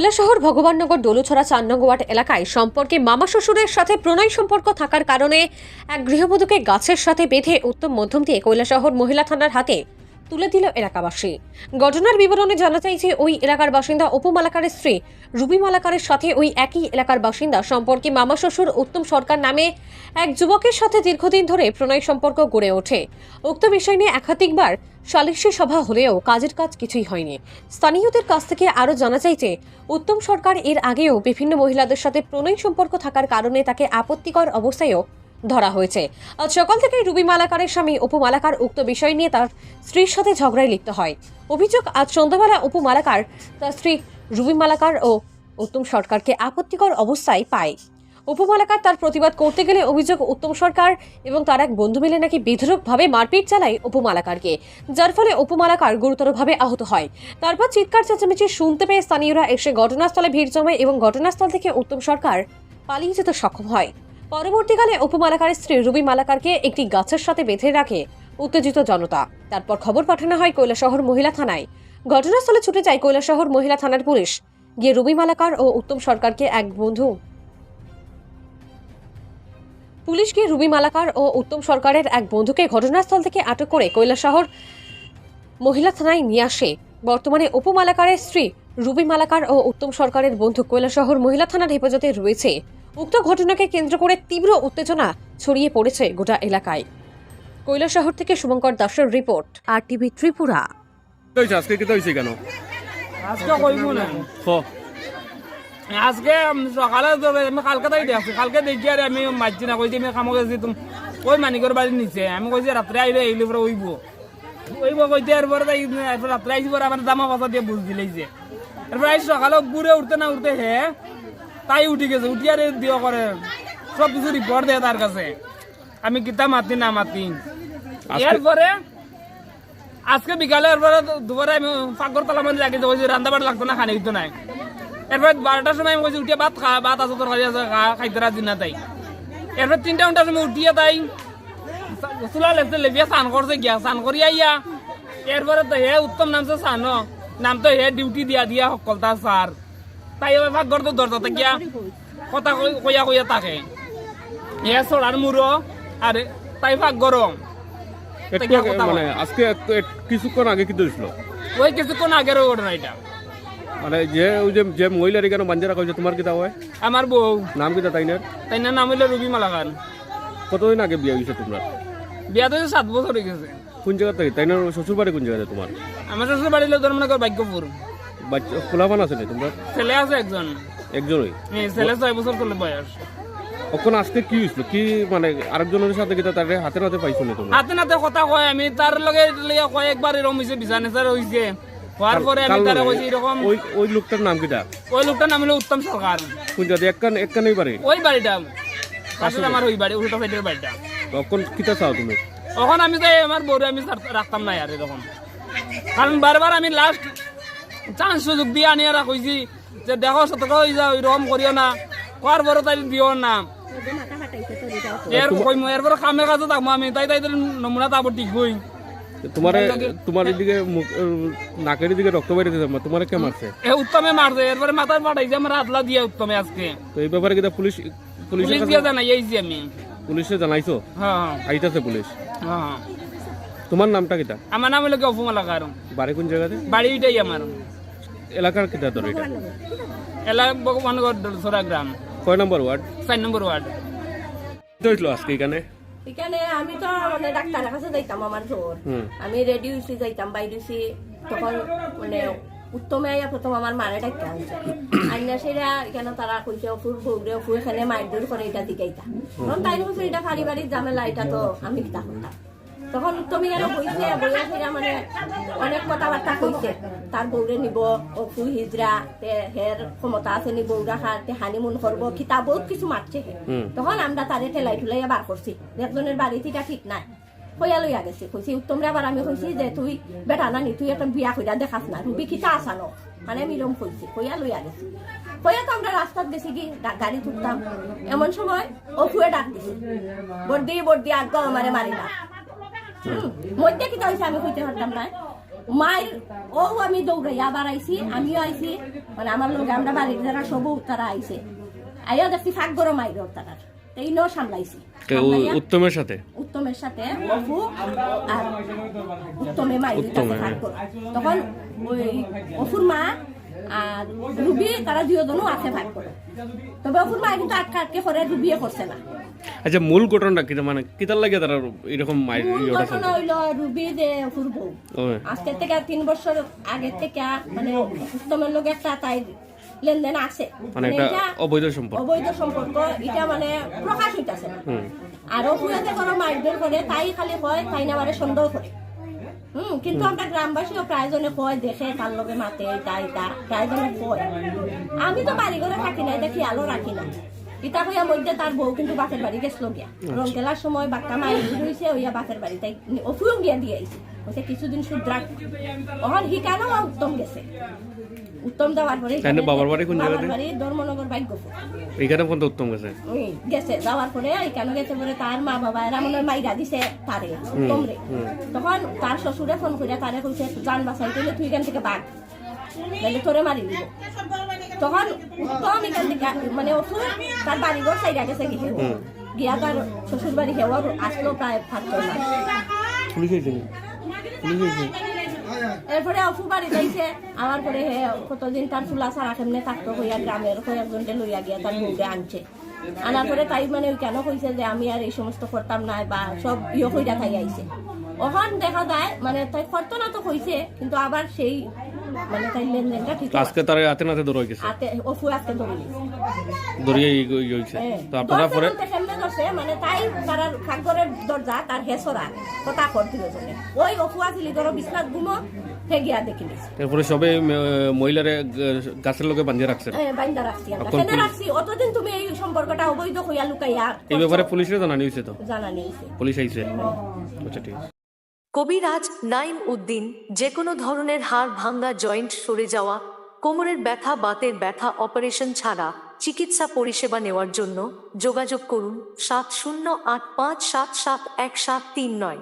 কৈলাসহর, ভগবাননগর, ডলুছড়া চার এলাকায় সম্পর্কে মামা শ্বশুরের সাথে প্রণয় সম্পর্ক থাকার কারণে এক গৃহবধূকে গাছের সাথে বেঁধে উত্তম মধ্যম দিয়ে কৈলাসহর মহিলা থানার হাতে তুলে দিল এলাকাবাসী। ঘটনার বিবরণে জানা যে ওই এলাকার বাসিন্দা অপু মালাকারের স্ত্রী। রুবি মালাকারের সাথে ওই একই এলাকার বাসিন্দা সম্পর্কে মামা শ্বশুর উত্তম সরকার নামে এক যুবকের সাথে দীর্ঘদিন ধরে প্রণয় সম্পর্ক গড়ে ওঠে। উক্ত বিষয় নিয়ে একাধিকবার সালিশি সভা হলেও কাজের কাজ কিছুই হয়নি। স্থানীয়দের কাছ থেকে আরও জানা যে উত্তম সরকার এর আগেও বিভিন্ন মহিলাদের সাথে প্রণয় সম্পর্ক থাকার কারণে তাকে আপত্তিকর অবস্থায়ও ধরা হয়েছে। আজ সকাল থেকেই রুবি মালাকারের স্বামী অপু মালাকার উক্ত বিষয় নিয়ে তার স্ত্রীর সাথে ঝগড়ায় লিপ্ত হয়। অভিযোগ, আজ সন্ধ্যাবেলা অপু মালাকার তার স্ত্রী রুবি মালাকার ও উত্তম সরকারকে আপত্তিকর অবস্থায় পায়। অপু মালাকার তার প্রতিবাদ করতে গেলে অভিযোগ, উত্তম সরকার এবং তার এক বন্ধু মিলে নাকি বেধরকভাবে মারপিট চালায় অপু মালাকারকে, যার ফলে অপু মালাকার গুরুতরভাবে আহত হয়। তারপর চিৎকার, চেঁচামেচি শুনতে পেয়ে স্থানীয়রা এসে ঘটনাস্থলে ভিড় জমায় এবং ঘটনাস্থল থেকে উত্তম সরকার পালিয়ে যেতে সক্ষম হয়। পরবর্তীকালে অপু স্ত্রী রুবি মালাকারকে একটি গাছের সাথে বেঁধে রাখে উত্তেজিত জনতা। তারপর খবর পাঠানো হয় কৈলাসহর মহিলা থানায়। ঘটনাস্থলে ছুটে যায় কৈলাসহর মহিলা থানার পুলিশ। গিয়ে রুবি মালাকার ও উত্তম সরকারকে এক বন্ধু। পুলিশ গিয়ে রুবি মালাকার ও উত্তম সরকারের এক বন্ধুকে ঘটনাস্থল থেকে আটক করে কৈলাসহর মহিলা থানায় নিয়ে আসে। বর্তমানে অপু মালাকারের স্ত্রী রুবি মালাকার ও উত্তম সরকারের বন্ধু কৈলাসহর মহিলা থানার হেফাজতে রয়েছে। উক্ত ঘটনাকে কেন্দ্র করে তীব্র উত্তেজনা ছড়িয়ে পড়েছে গোটা এলাকায়। কৈলাসহর থেকে শুভঙ্কর দাসের রিপোর্ট আর টিভি ত্রিপুরা আজকে কেটে হয়েছে কেন? আজকে কইব না। আজকে সকালে আমি কালকে তাই দেখছি। কালকে দেখি আর আমি মারছি না কইছি আমি কামো গেছি তুমি ওই মানিকর বাড়ি নিচে? আমি কইছি রাত্রে আইলে এইলে পরে ওইব ওইব কইতে এরপরে তাই রাত্রে আইসি পরে আমার দামা পাতা দিয়ে বুঝ দিলেইছে এরপর আইসি সকালে ঘুরে উঠতে না উঠতে হে তাই উঠি গেছে উঠি আর দিও করে সব কিছু রিপোর্ট দেয় তার কাছে। আমি কিতা মাতি না মাতি। এরপরে আজকে বিকালে এরপরে দুপুরে আমি পাকঘর তালা মানে লাগিয়ে দেবো রান্না বাড়ি লাগতো না খানি দিত নাই। এরপর বারোটার সময় আমি কইছি উঠিয়ে ভাত খা ভাত আছে তরকারি আছে খা খাইতে রাজি না তাই। এরপর তিনটা ঘণ্টার সময় উঠিয়ে তাই চুলা লেপতে লেপিয়া স্নান করছে গিয়া স্নান করি আইয়া। এরপরে তো হে উত্তম নামছে স্নান নাম তো হে ডিউটি দিয়া দিয়া সকলতা স্যার তাই পাকঘর তো দরজা গিয়া কথা কই- কইয়া কইয়া তাকে হে চড়ার মুড়ো আর তাই পাকঘর মানে আজকে কিছুক্ষণ আগে কি হয়েছিল ওই কিছুক্ষণ আগের ঘটনা এটা মানে যে ওই যে যে মহিলার এখানে বাঞ্জা রাখা হয়েছে তোমার কিতা হয়? আমার বউ নাম কিতা তাই না তাই না নাম হইল রুবি মালাকার কতদিন আগে বিয়ে হয়েছে তোমার বিয়া তো সাত বছর হয়ে গেছে। কোন জায়গা থেকে তাই না শ্বশুর বাড়ি কোন জায়গাতে তোমার আমার শ্বশুর বাড়ি লোক মনে কর ভাগ্যপুর বাচ্চা খোলাবান আছে তোমরা? ছেলে আছে একজন। একজনই? ছেলে ছয় বছর চলে বয়স। ওখানে আজকে কি হয়েছিল কি মানে আরেকজনের সাথে কিতা তার হাতে নাতে পাইছো না তোমরা? হাতে নাতে কথা কয় আমি তার লগে লইয়া কয়েকবার এরকম হয়েছে বিছানে স্যার হয়েছে হওয়ার পরে আমি তারা কইছি এরকম ওই ওই লোকটার নাম কিতা ওই লোকটার নাম হলো উত্তম সরকার। কোন জায়গাতে একখান একখানেই পারে ওই বাড়িটা। আসলে আমার ওই বাড়ি উল্টা সাইডের বাড়িটা। তখন কিতা চাও তুমি? তখন আমি তাই আমার বউরে আমি রাখতাম না আর এরকম কারণ বারবার আমি লাস্ট চান্স সুযোগ দিয়ে আনি আর কইছি যে দেখো সতর্ক হয়ে যাও এরকম করিও না কোয়ার বড় তাই দিও না। এর কইমু এরপর কামে কাজে থাকব আমি তাই তাই নমুনা তারপর ঠিক হই তোমার তোমার এদিকে নাকের দিকে রক্ত বেরিয়ে তোমার কে মারছে এ উত্তমে মারছে এরপরে মাথায় পাঠাইছে আমার হাতলা দিয়ে উত্তমে আজকে। তো এই ব্যাপারে কিতা পুলিশ পুলিশ দিয়ে জানাই আইছি আমি। পুলিশে জানাইছো? হ্যাঁ আইতাছে পুলিশ হ্যাঁ। তোমার নামটা কিতা? আমার নাম হলো কি অফুমালাকার বাড়ি কোন জায়গাতে বাড়ি এটাই আমার এলাকার কিতা তোর এটা? এলা ভগবানগর সরা গ্রাম। কয় নম্বর ওয়ার্ড? চার নম্বর ওয়ার্ড। কি হইছিল আজকে এখানে? এখানে আমি তো মানে ডাক্তারের কাছে যাইতাম আমার জ্বর। আমি রেডি হয়েছি যাইতাম বাইরে হয়েছি তখন মানে উত্তমে আইয়া প্রথম আমার মারে ডাক্তার আনছে আইনা সেরা এখানে তারা কইছে অফুর বউরে অফু এখানে মারধর করে এটা দিকাইতা তখন তাই বলছে এটা পারিবারিক ঝামেলা এটা তো আমি কিতা করতাম? তখন তুমি গেল কইছে বইয়া সেরা মানে অনেক কথাবার্তা কইছে। তার বউরে নিব অফু হিজরা তে হের ক্ষমতা আছে নি বউ রাখার তে হানিমুন করব কিতা বহুত কিছু মারছে তখন আমরা তারে ঠেলাই ঠুলাইয়া বার করছি। একজনের বাড়ি থেকে ঠিক নাই। হইয়া লইয়া গেছি। কইছি উত্তমরে আবার আমি কইছি যে তুই বেটা নানি তুই একটা বিয়া কইরা দেখাস না। রুবি কিতা আসানো মানে আমি এরকম কইছি। কইয়া লইয়া গেছি। কইয়া তো আমরা রাস্তাত গেছি কি গাড়ি তুলতাম এমন সময় অফুয়ে ডাক দিছি। বর্দি বর্দি আগ আমারে মারি না মধ্যে কিতা হয়েছে আমি কইতে পারতাম না? মায়ের ও আমি দৌড়াই আবার আইছি আমিও আইছি। মানে আমার লোক আমরা বাড়ির যারা সবও তারা আইছে। আইয়া দেখছি ফাঁক বড় মায়ের তারা এই ন সামলাইছি। কে উত্তমের সাথে? উত্তমের সাথে অপু আর উত্তমে মাই হ্যাঁ। তখন ওই অপুর মা আর রুবি তারা দুজনও আছে ভাগ করে তবে অপুর মা কিন্তু আটকে আটকে করে রুবিয়ে করছে না। আচ্ছা মূল ঘটনাটা কি? মানে কিতার লাগে তারা এরকম মূল ইয়েটা ঘটনা হইল রুবি যে অপুর বউ ও আজকের থেকে তিন বছর আগের থেকে মানে উত্তমের লোক একটা তাই লেনদেন আছে। মানে এটা অবৈধ সম্পর্ক। অবৈধ সম্পর্ক এটা মানে প্রকাশ হইতাছে না। আর অপুরাতে কোনো মারধর করে তাই খালি হয় তাই না মানে সন্দেহ করে। হুম কিন্তু আমরা গ্রামবাসীও প্রায় জনে কয় দেখে তার লগে মাতে তাই তা প্রায় জনে কয়। আমি তো বাড়ি ঘরে থাকি না দেখি আলো রাখি না ইটা হইয়া মধ্যে তার বউ কিন্তু বাপের বাড়ি গেছিল গিয়া। রং খেলার সময় বাক্কা মায়ের হয়েছে ওইয়া বাপের বাড়ি তাই অফুও গিয়া দিয়ে আইছে। বলছে কিছুদিন শুদ্রাক। অহন হিকানো উত্তম গেছে? উত্তম যাওয়ার পরে বাবার বাড়ি কোন বাবার বাড়ি ধর্মনগর এখানে পর্যন্ত উত্তম গেছে? গেছে যাওয়ার পরে এখানে গেছে পরে তার মা বাবা এরা মনে মাইরা দিছে তারে তোমরে তখন তার শ্বশুরে ফোন করে তারে কইছে জান বাঁচাই তুই এখান থেকে বাঘ। নাহলে তোরে মারি দিব। তখন উত্তম এখান থেকে মানে ওঠু তার বাড়ি ঘর সাইডা গেছে গিয়ে গিয়া তার শ্বশুর বাড়ি হেওয়া আসলো প্রায় পাঁচ ছয় মাস। এরপরে অফু বাড়ি যাইছে আমার পরে হে কতদিন তার চুলা সারা কেমনে থাকতো হইয়া গ্রামের কয়েকজনকে লইয়া গিয়া তার বউকে আনছে। আনার পরে তাই মানে ওই কেন কইছে যে আমি আর এই সমস্ত করতাম না বা সব ইয়ে কইরা তাই আইছে। ওখান দেখা যায় মানে তাই করতো না তো কইছে কিন্তু আবার সেই মানে তাই লেনদেনটা ঠিক আজকে তারা হাতে নাতে দৌড় গেছে হাতে আজকে দৌড়িয়ে হয়েছে। তো আপনারা পরে কেমনে ধরছে মানে তাই তার কাকরের দরজা তার হেসরা কথা করছিল জন্য ওই অফু আসিলি ধরো বিছনাত ঘুমো হে গিয়া দেখি সবে মহিলারে গাছের বাঁধিয়ে রাখছেন হ্যাঁ, রাখছি আমরা। কেন পুলিশ- রাখছি? অতদিন তুমি এই সম্পর্কটা অবৈধ হইয়া লুকাইয়া এই ব্যাপারে পুলিশের জানানি হয়েছে তো? পুলিশ আইছে? আচ্ছা ঠিক আছে। কবিরাজ নাইম উদ্দিন যে কোনো ধরনের হাড় ভাঙ্গা জয়েন্ট সরে যাওয়া, কোমরের ব্যথা, বাতের ব্যথা, অপারেশন ছাড়া চিকিৎসা পরিষেবা নেওয়ার জন্য যোগাযোগ করুন সাত শূন্য আট পাঁচ সাত সাত এক সাত তিন নয়।